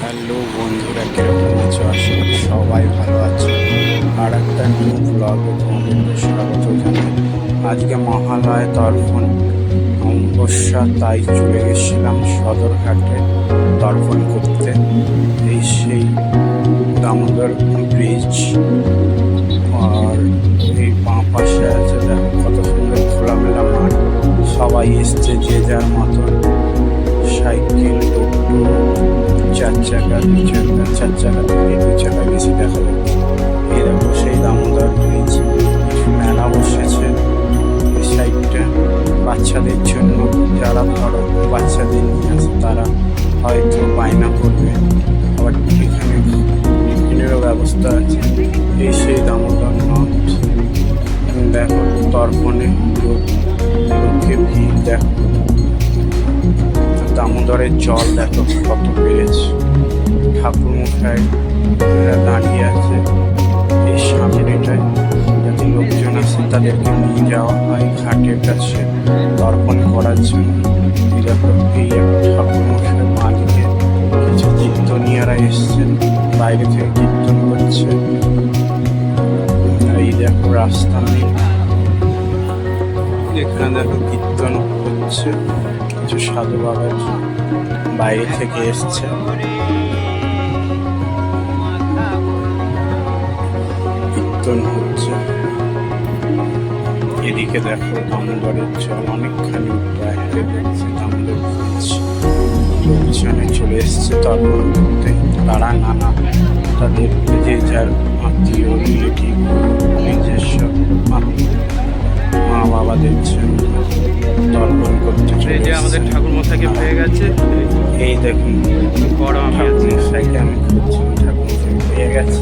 Hello বন্ধুরা কীরকম আছো? আসলে সবাই ভালো আছে। আর একটা নিউ ব্লগে তোমাদেরকে স্বাগত জানাই। আজকে মহালয় তর্পণ অমাবস্যা, তাই চলে গেছিলাম সদরঘাটে তর্পণ করতে। এই সেই দামোদর ব্রিজ আর এই বাঁ পাশে আছে কত সুন্দর খোলামেলা মাঠ। সবাই এসছে যে যার মতন। সাইকেল, টোটো চার চাকা, দুই চাকা, চার চাকা থেকে দুই চাকা, বেশি দেখা যায়। এরকম সেই দামোদর ব্রিজ মেলা বসেছে। দামোদরের জল দেখো কত বেড়েছে। ঠাকুর মুখায় দাঁড়িয়ে আছে। এই সামনেটায় যাতে লোকজন আছে তাদেরকে নিয়ে যাওয়া হয় ঘাটের কাছে তর্পণ করার জন্য। এই ঠাকুর মশাই বাঁধিয়ে কিছু কীর্তনিয়ারা এসছেন, বাইরে থেকে কীর্তন করছে। এই দেখো রাস্তা নেই। এখানে দেখো কীর্তন হচ্ছে। কিছু সাধু বাবার বাইরে থেকে এসছে। কীর্তন হচ্ছে। এদিকে দেখো দামোদরের জল অনেকখানি বাইরে দেখছে। লোকজনে চলে এসছে তর্পণ করতে তারা নানা। তাদের যে যার আত্মীয়, রিলেটিভ, নিজস্ব মা বাবাদের জন্য। আমাদের ঠাকুর মশাইকে পেয়ে গেছে। এই দেখুন বড় আমি মশাইকে আমি খুঁজছি ঠাকুর মশাই পেয়ে গেছে।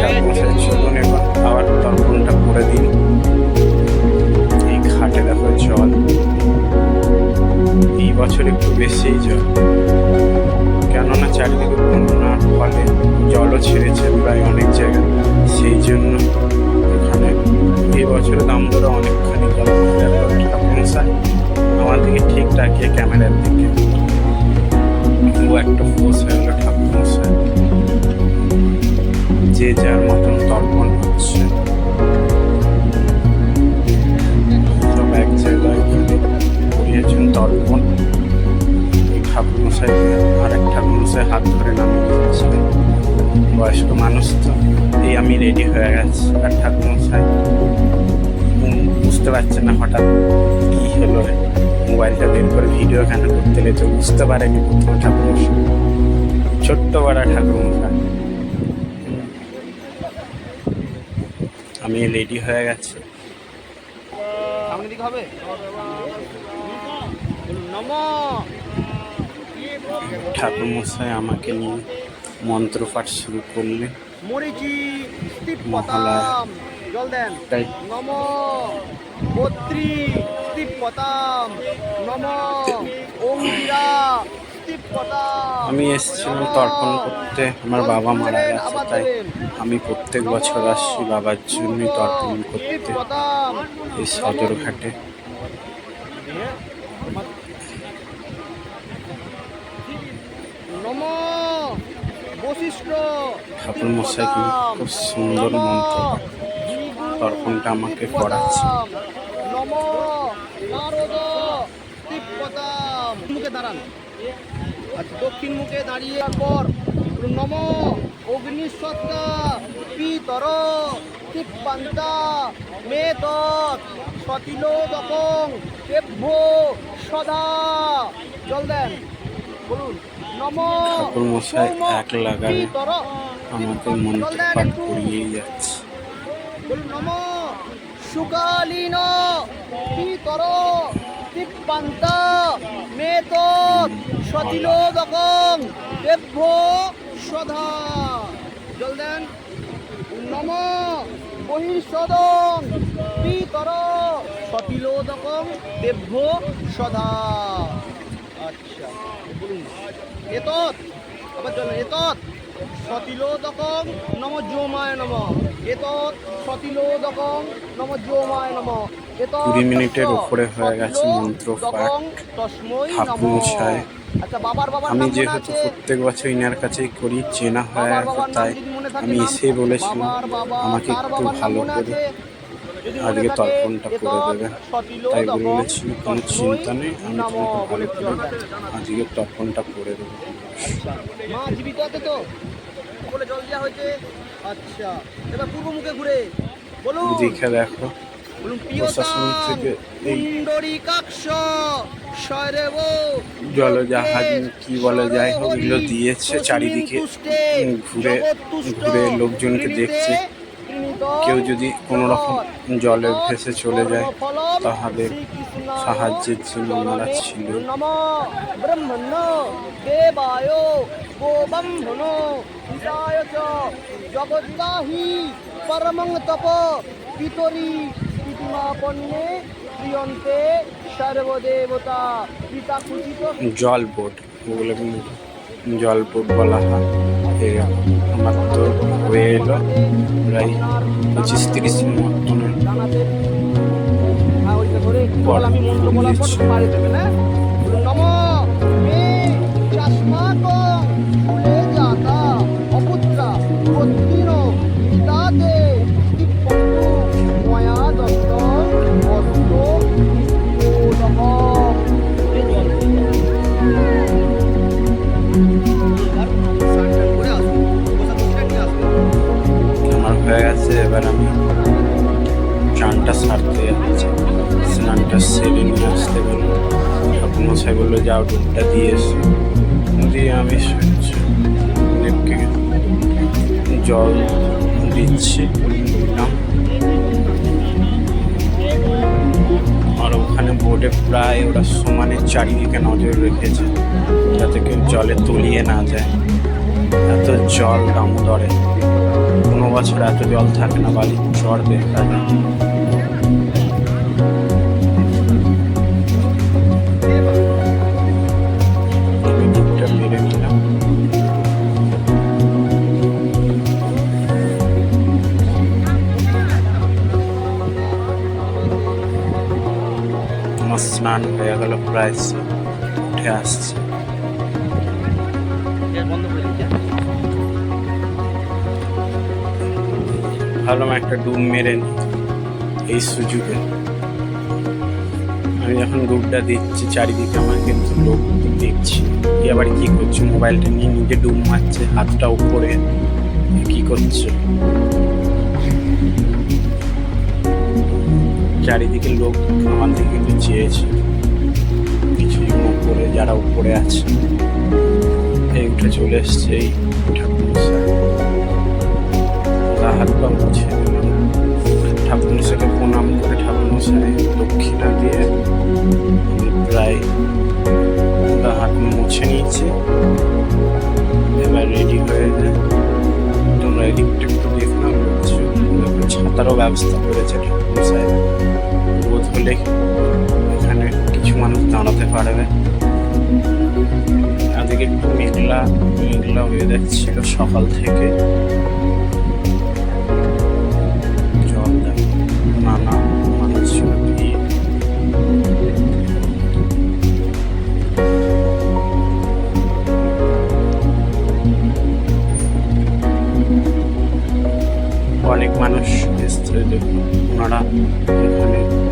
ঠাকুর মশাই চলুন এবার আবার তর্পণটা করে দিন। এই ঘাটে দেখো জল। এই বছর একটু বেশি জল। কেননা চারিদিকে বন্যার ফলে জলও ছেড়েছে প্রায় অনেক জায়গায়। সেই জন্য এখানে এই বছরের তাকিয়ে ক্যামেরার দিকে। একটা ফোর্স হয়ে গেল, ঠাকুর যে যার মতন তর্পণ হচ্ছে। সব এক জায়গায় করিয়েছেন তর্পণ। ঠাকুর মশাই আর এক ঠাকুর মশাই হাত ধরে নামিয়ে দিচ্ছিলেন বয়স্ক মানুষ তো, এই আমি রেডি হয়ে গেছি। আর ঠাকুর মশাই বুঝতে পারছেন না হঠাৎ কি হলো। রে মোবাইলটা বের করে ভিডিও কেন করতে লেগে বুঝতে পারেনি প্রথম ঠাকুর। ছোট্ট বড় ঠাকুর। আমি রেডি হয়ে গেছি। হবে? ঠাকুর মশাই আমাকে নিয়ে মন্ত্রপাঠ শুরু করলে মহালয়া। জল দেন। নম। বত্রী পতাম নম। অঙ্গিরা আমি এসেছিলাম তর্পণ করতে। আমার বাবা মারা গেছে তাই আমি প্রত্যেক বছর আসছি বাবার জন্যই তর্পণ করতে। এই সদরঘাটে। ঠাকুর মশাই খুব সুন্দর মন্ত্র। তর্পণটা আমাকে করাচ্ছে। মুখে দাঁড়ান আচ্ছা দক্ষিণ মুখে দাঁড়িয়ে পর নম অগ্নিসত্তা পিতর তিপ্পান্তা মে তৎ সতিলোদকং তেভ্য সদা। জল দেন বলুন নম ঠাকুর মশাই এক লাগালে আমাকে মন্ত্রপাঠ করিয়েই যাচ্ছে। বলুন, নম সুকালীন পিতর তিপ্পান্ত মেত সতিলোদকং দেভ্য সদা। জল দেন। নম বহিঃসদং পিতর সতিলোদকং দেভ্য সদা। আচ্ছা বলুন। আবার জল এতৎ। সতিলোদকং নম যোমায় নম। এতৎ সতিলোদকং নম যোমায় নম। কুড়ি মিনিটের উপরে হয়ে গেছে মন্ত্র সতিলোদকং তস্মৈ ঠাকুর নমঃ। মশাই আচ্ছা আমি যেহেতু প্রত্যেক বছর ইনার কাছেই করি চেনা হয় তাই আমি এসেই বলেছিলাম আমাকে একটু ভালো করে আজকে তর্পণটা করে দেবে। তাই দপঃ বলেছিল কোনো চিন্তা নেই আমি তোমাকে ভালো করে আজকে তর্পণটা করে দেবো। মা জীবিত আছে তো? বলে জল দেওয়া হয়েছে। আচ্ছা এবার পূর্ব মুখে ঘুরে বলুন। দেখে দেখো বলুন প্রশাসন থেকে এই পুণ্ডরীকাক্ষ জলজাহাজ কি বলে হোক এগুলো দিয়েছে চারিদিকে। ঘুরে ঘুরে লোকজনকে দেখছে। কেউ যদি কোনো রকম জলে ভেসে চলে যায় তাহলে সাহায্যের জন্য ওনারা ছিল। নম ব্রহ্মণ দেবায় গোবম্ভন হিতায় চ। জগদ্দাহি পরমং তপ পিতরি পিতিমাপন্নে প্রিয়ন্তে সর্বদেবতা পিতা কুচিত জল বোট ওগুলো জল বোট বলা হয়। আমার তো হয়ে এলো প্রায় পঁচিশ তিরিশ দিন বল, আমি মন্ত্র বলার পর। পারে দেবে না নিয়ে আসতে বলল ঠাকুরমশাই বলল যাও ডুবটা দিয়ে এসো দিয়ে আমি দেবকে জল দিচ্ছি। আর ওখানে বোর্ডে প্রায় ওরা সমানে চারিদিকে নজর রেখেছে, যাতে কেউ জলে তলিয়ে না যায়। এত জল দামোদরে। কোনো বছর এত জল থাকে না, বালির চর দেখা যায়। স্নান হয়ে গেল প্রায় উঠে আসছে। ভাবলাম একটা ডুব মেরে এই সুযোগে। আমি যখন ডুবটা দিচ্ছি চারিদিকে আমার কিন্তু লোক দেখছি। এ আবার কি করছে? মোবাইলটা নিয়ে নিজে ডুব মারছে হাতটা উপরে। কি করছে? চারিদিকে লোক আমার দিকে কিন্তু চেয়েছে কিছুজন উপরে যারা উপরে আছে, এই উঠে চলে এসছে এই ঠাকুর হাত পা মুছে ঠাকুর মশাইকে প্রণাম করে ঠাকুর মশাই দক্ষিণা দিয়ে প্রায় হাত মুছে নিয়েছি। এবার রেডি হয়ে তোমরা এদিকটা একটু দেখলাম ছাতারও ব্যবস্থা করেছে ঠাকুর মশাই রোদ হলে এখানে কিছু মানুষ দাঁড়াতে পারবে। আজকে একটু মেঘলা মেঘলা হয়ে যাচ্ছিল সকাল থেকে।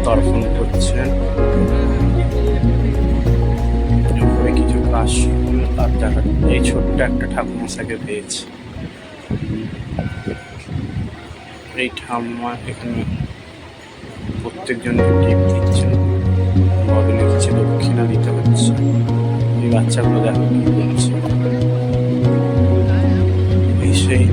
পারফর্ম করছেন। কিছু কাজ তার জায়গা এই ছোট্ট একটা ঠাকুমশাকে পেয়েছি। এই ঠাম্মা এখানে প্রত্যেকজনকে টিপ দিচ্ছেন। বদলে দিচ্ছে দক্ষিণা দিতে হচ্ছে। এই বাচ্চাগুলো দেখো কি করছে। সেই